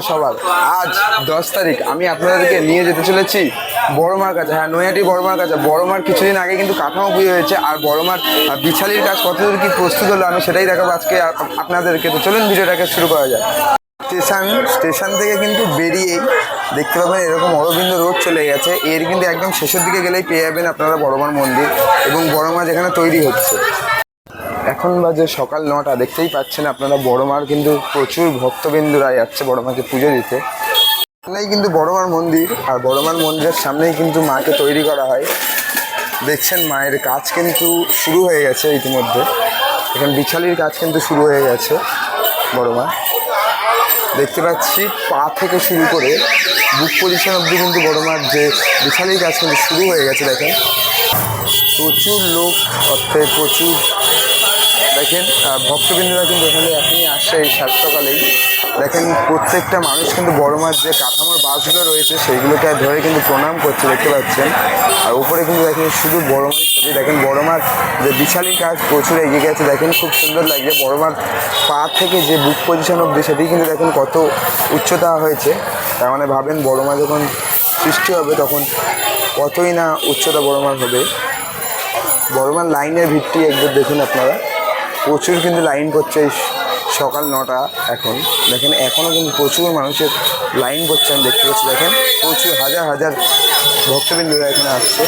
মা সবার আজ দশ তারিখ, আমি আপনাদেরকে নিয়ে যেতে চলেছি বড়মার কাছে। হ্যাঁ নৈহাটি বড়মার কাছে। বড়মার কিছুদিন আগে কিন্তু কাঠামো পুজো হয়েছে, আর বড়মার বিছালির কাজ কতদূর কি প্রস্তুত হলো আমি সেটাই দেখাবো আজকে আপনাদেরকে। তো চলুন ভিডিওটাকে শুরু করা যায় স্টেশন স্টেশন থেকে কিন্তু বেরিয়েই দেখতে পাবেন এরকম অরবিন্দ রোড চলে গেছে। এর কিন্তু একদম শেষের দিকে গেলেই পেয়ে যাবেন আপনারা বড়মার মন্দির এবং বড়মা যেখানে তৈরি হচ্ছে। এখন বাজে সকাল নটা, দেখতেই পাচ্ছেন আপনারা, বড় মার কিন্তু প্রচুর ভক্তবিন্দুরা যাচ্ছে বড়মাকে পুজো দিতে। সামনেই কিন্তু বড়মার মন্দির, আর বড় মার মন্দিরের সামনেই কিন্তু মাকে তৈরি করা হয়। দেখছেন মায়ের কাজ কিন্তু শুরু হয়ে গেছে ইতিমধ্যে। এখানে বিছালির কাজ কিন্তু শুরু হয়ে গেছে বড় মা। দেখতে পাচ্ছি পা থেকে শুরু করে বুক পজিশন অব্দি কিন্তু বড়মার যে বিছালির কাজ কিন্তু শুরু হয়ে গেছে, দেখেন। প্রচুর লোক অর্থে প্রচুর দেখেন ভক্তবৃন্দরা কিন্তু এখানে এখনই আসছে এই সাতসকালেই দেখেন, প্রত্যেকটা মানুষ কিন্তু বড় মাছ যে কাঠামোর বাসগুলো রয়েছে, সেইগুলোকে ধরে কিন্তু প্রণাম করছে, দেখতে পাচ্ছেন। আর উপরে কিন্তু দেখেন শুধু বড় মাছ ছবি, দেখেন বড় মাছ যে বিশালী কাজ প্রচুর এগিয়ে গেছে, দেখেন খুব সুন্দর লাগছে। বড় মাছ পা থেকে যে বুক পজিশন অব্দি সেটি কিন্তু দেখেন কত উচ্চতা হয়েছে। তার মানে ভাবেন বড় মাছ যখন সৃষ্টি হবে, তখন কতই না উচ্চতা বড় মাছ হবে। বড় মাছ লাইনের ভিত্তি একবার দেখুন আপনারা। প্রচুর কিন্তু লাইন করছে সকাল নটা এখন। দেখেন এখনও কিন্তু প্রচুর মানুষের লাইন করছে আমি দেখতে পাচ্ছি। দেখেন, প্রচুর হাজার হাজার ভক্তবিন্দুরা এখানে আসছে।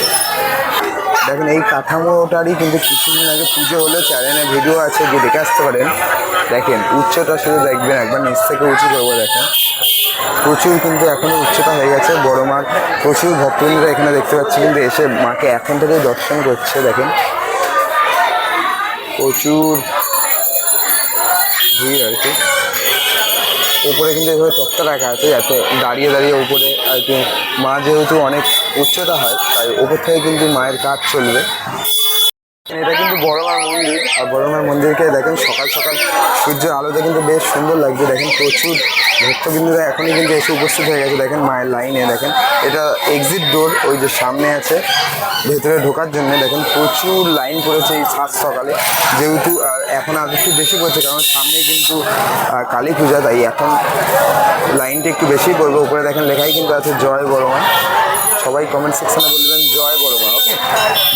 দেখেন, এই কাঠামোটারই কিন্তু কিছুদিন আগে পুজো হলো চ্যানেলে ভিডিও আছে যে দেখে আসতে পারেন। দেখেন, উচ্চতা শুধু দেখবেন, একবার নিচ থেকে উঁচু করব, দেখেন। প্রচুর কিন্তু এখনও উচ্চতা হয়ে গেছে, বড় মাঠ। প্রচুর ভক্তবৃন্দরা এখানে দেখতে পাচ্ছি, কিন্তু এসে মাকে এখন থেকেই দর্শন করছে, দেখেন। প্রচুর ভিড় আর কি। উপরে কিন্তু এভাবে তক্তা রাখা আছে যাতে দাঁড়িয়ে দাঁড়িয়ে উপরে আর কি মা যেহেতু অনেক উচ্চতা হয়, তাই উপর থেকে কিন্তু মায়ের কাজ চলবে। এটা কিন্তু বড়মার মন্দির। আর বড়মার মন্দিরকে দেখেন সকাল সকাল সূর্যের আলোতে কিন্তু বেশ সুন্দর লাগছে। দেখেন প্রচুর ভক্তবিন্দুরা এখনই কিন্তু এসে উপস্থিত হয়ে গেছে। দেখেন মায়ের লাইনে, দেখেন। এটা এক্সিট ডোর ওই যে সামনে আছে, ভেতরে ঢোকার জন্য। দেখেন প্রচুর লাইন পড়েছে এই সাত সকালে। যেহেতু এখন আর একটু বেশি পড়ছে, কারণ সামনে কিন্তু কালী পূজা, তাই এখন লাইনটা একটু বেশি পড়বে। উপরে দেখেন লেখাই কিন্তু আছে, জয় বড়মা। সবাই কমেন্ট সেকশনে বলবেন, জয়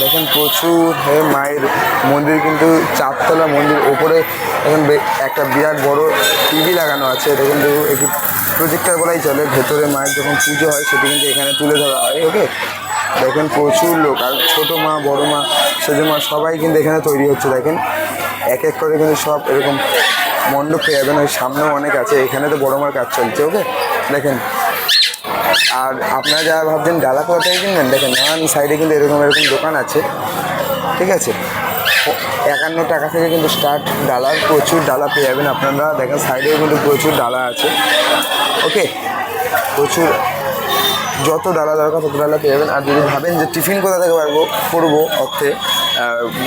দেখেন প্রচুর হয়ে মায়ের মন্দির, কিন্তু চারতলা মন্দির ওপরে এখন একটা বিরাট বড় টিভি লাগানো আছে। এটা কিন্তু একটু প্রজেক্টার বলাই চলে। ভেতরে মায়ের যখন পুজো হয়, সেটি কিন্তু এখানে তুলে ধরা হয়, ওকে? দেখেন প্রচুর লোক, আর ছোটো মা, বড় মা, সেজো মা, সবাই কিন্তু এখানে তৈরি হচ্ছে। দেখেন, এক এক করে কিন্তু সব এরকম মণ্ডপ পেয়ে যাবেন। ওই সামনেও অনেক আছে, এখানে তো বড় মার কাজ চলছে, ওকে? দেখেন আর আপনারা যারা ভাবছেন ডালা কোথা কিনবেন, দেখেন, নানান সাইডে কিন্তু এরকম এরকম দোকান আছে। ঠিক আছে? একান্ন টাকা থেকে কিন্তু স্টার্ট ডালার প্রচুর ডালা পেয়ে যাবেন আপনারা। দেখেন সাইডেও কিন্তু প্রচুর ডালা আছে। ওকে প্রচুর, যত ডালা দরকার তত ডালা পেয়ে যাবেন। আর যদি ভাবেন যে টিফিন কোথা থেকে পারব করব অর্থে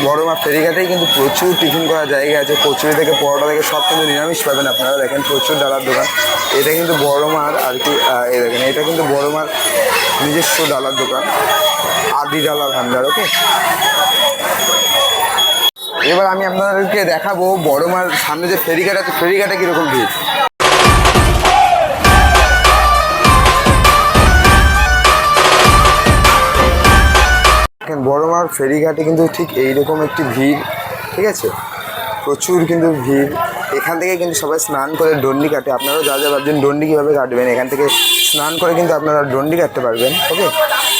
বড় মা ফেরিঘাটেই কিন্তু প্রচুর টিফিন করার জায়গা আছে। কচুরি থেকে, পরোটা থেকে সব কিন্তু নিরামিষ পাবেন আপনারা। দেখেন, প্রচুর ডালার দোকান। এটা কিন্তু বড় মার আর কি এই দেখেন, এটা কিন্তু বড় মার নিজস্ব ডালার দোকান, আদি ডালা ভান্ডার, ওকে? এবার আমি আপনাদেরকে দেখাবো বড় মার সামনে যে ফেরিঘাট আছে, ফেরিঘাটে কীরকম ভিড়। দেখেন, বড়মার ফেরিঘাটে কিন্তু ঠিক এইরকম একটি ভিড়, ঠিক আছে? প্রচুর কিন্তু ভিড়। এখান থেকে কিন্তু সবাই স্নান করে ডন্ডি কাটে। আপনারাও যা যা ভাবছেন ডন্ডি কীভাবে কাটবেন? এখান থেকে স্নান করে কিন্তু আপনারা ডন্ডি কাটতে পারবেন ওকে?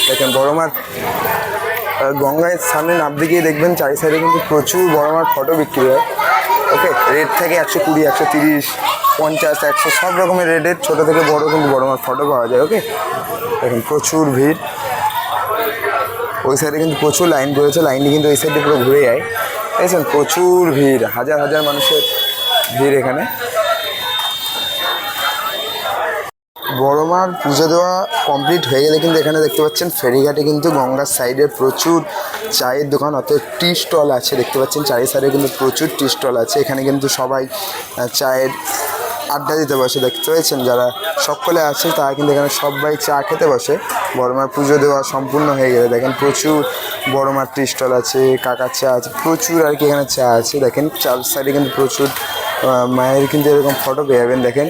দেখেন বড়মার আহ, গঙ্গায় সামনে নামতে গিয়ে দেখবেন চারি সাইডে কিন্তু প্রচুর বড়মার ফটো বিক্রি হয় ওকে? রেট থেকে একশো কুড়ি একশো তিরিশ পঞ্চাশ একশো সব রকমের রেটের ছোটো থেকে বড় কিন্তু বড়মার ফটো পাওয়া যায় ওকে? দেখেন প্রচুর ভিড়। ওই সাইডে কিন্তু প্রচুর লাইন পড়েছে লাইনটি কিন্তু ওই সাইডে পুরো ঘুরে যায়। দেখছেন প্রচুর ভিড় হাজার হাজার মানুষের ভিড় এখানে। বড় মার পুজো দেওয়া কমপ্লিট হয়ে গেলে কিন্তু এখানে দেখতে পাচ্ছেন, ফেরিঘাটে কিন্তু গঙ্গার সাইডে প্রচুর চায়ের দোকান, অর্থাৎ টি স্টল আছে, দেখতে পাচ্ছেন চারি সাইডে কিন্তু প্রচুর টি স্টল আছে। এখানে কিন্তু সবাই চায়ের আড্ডা দিতে বসে, দেখতে পেয়েছেন? যারা সকলে আছে তারা কিন্তু এখানে সবাই চা খেতে বসে। বড়মার পুজো দেওয়া সম্পূর্ণ হয়ে গেলে দেখেন প্রচুর বড়মার টি স্টল আছে, কাকার চা আছে, প্রচুর আর কি এখানে চা আছে। দেখেন, চার সাইডে কিন্তু প্রচুর মায়ের কিন্তু এরকম ফটো পেয়ে যাবেন দেখেন।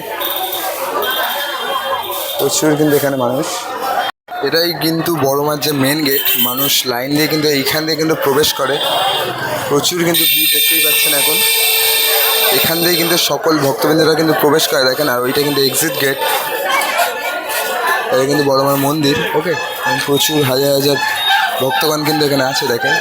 প্রচুর কিন্তু এখানে মানুষ। এটাই কিন্তু বড় মার যে মেন গেট মানুষ লাইন দিয়ে কিন্তু এইখান দিয়ে কিন্তু প্রবেশ করে। প্রচুর কিন্তু ভিড় দেখতেই পাচ্ছেন এখন। এখান দিয়ে কিন্তু সকল ভক্তবৃন্দরা কিন্তু প্রবেশ করে দেখেন আর ওইটা কিন্তু এক্সিট গেট এটা কিন্তু বড় মার মন্দির ওকে প্রচুর হাজার হাজার ভক্তগণ কিন্তু এখানে আছে দেখেন।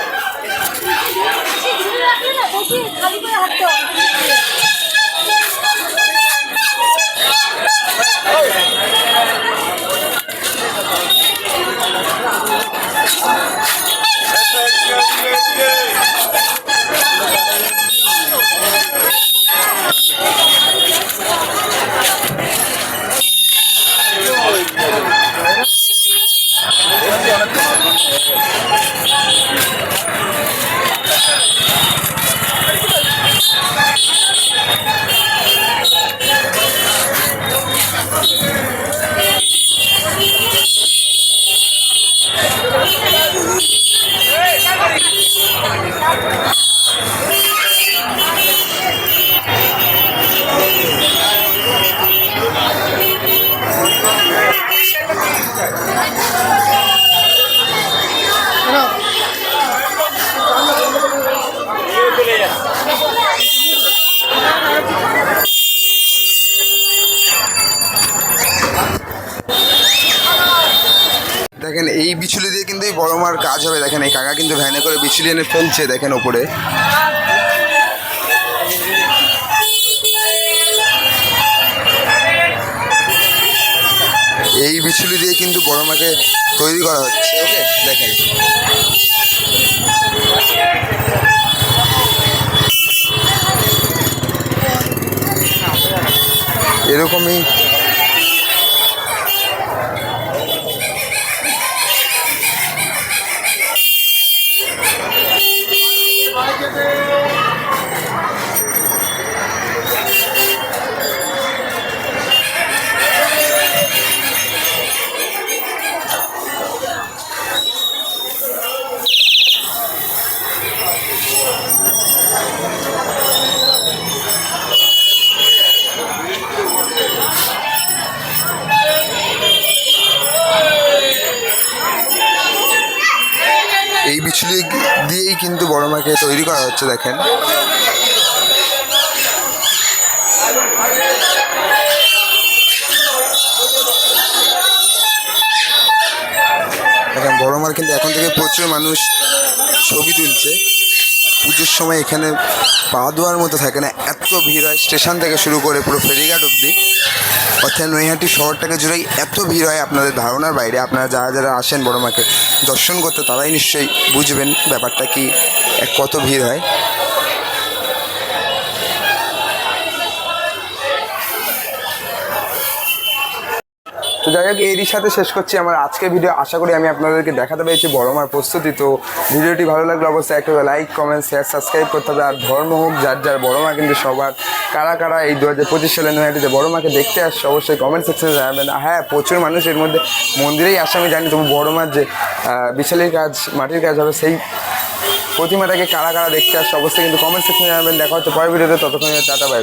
দেখেন, এই বিচুলি দিয়ে কিন্তু এই বড় মার কাজ হবে। দেখেন, এই কাকা কিন্তু ভ্যানে করে বিচুলি এনে ফেলছে, দেখেন ওপরে এই বিচুলি দিয়ে কিন্তু বড় মাকে তৈরি করা হচ্ছে, ওকে? দেখেন। এরকমই এই দিয়েই কিন্তু বড় মাকে তৈরি করা হচ্ছে, দেখেন। দেখেন, বড় মার কিন্তু এখন থেকে প্রচুর মানুষ ছবি তুলছে। পুজোর সময় এখানে পা ধোয়ার মতো থাকে না। এত ভিড় হয়, স্টেশন থেকে শুরু করে পুরো ফেরিঘাট অবধি। অর্থাৎ নৈহাটি শহরটাকে জুড়েই এত ভিড় হয় আপনাদের ধারণার বাইরে। আপনারা যারা যারা আসেন বড় মাকে দর্শন করতে, তারাই নিশ্চয়ই বুঝবেন ব্যাপারটা কি কত ভিড় হয়। তো যাই হোক, এরই সাথে শেষ করছি আমার আজকের ভিডিও আশা করি আমি আপনাদেরকে দেখাতে পেরেছি, বড় মার প্রস্তুতি। তো ভিডিওটি ভালো লাগলে অবশ্যই একটা লাইক কমেন্ট শেয়ার সাবস্ক্রাইব করতে হবে। আর ধর্ম হোক, যার যার, বড় মা কিন্তু সবার। কারা কারা এই দু হাজার পঁচিশ সালে নৈহাটিতে বড় মাকে দেখতে আসছে, অবশ্যই কমেন্ট সেকশনে জানাবেন। হ্যাঁ প্রচুর মানুষ এর মধ্যে মন্দিরেই আসে, আমি জানি তবু বড় মার যে বিশালের কাজ, মাটির কাজ হবে, সেই প্রতিমাটাকে কারা কারা দেখতে আসছে অবশ্যই কিন্তু কমেন্ট সেকশনে জানাবেন। দেখা হচ্ছে পরের ভিডিওতে, ততক্ষণ টাটা বাই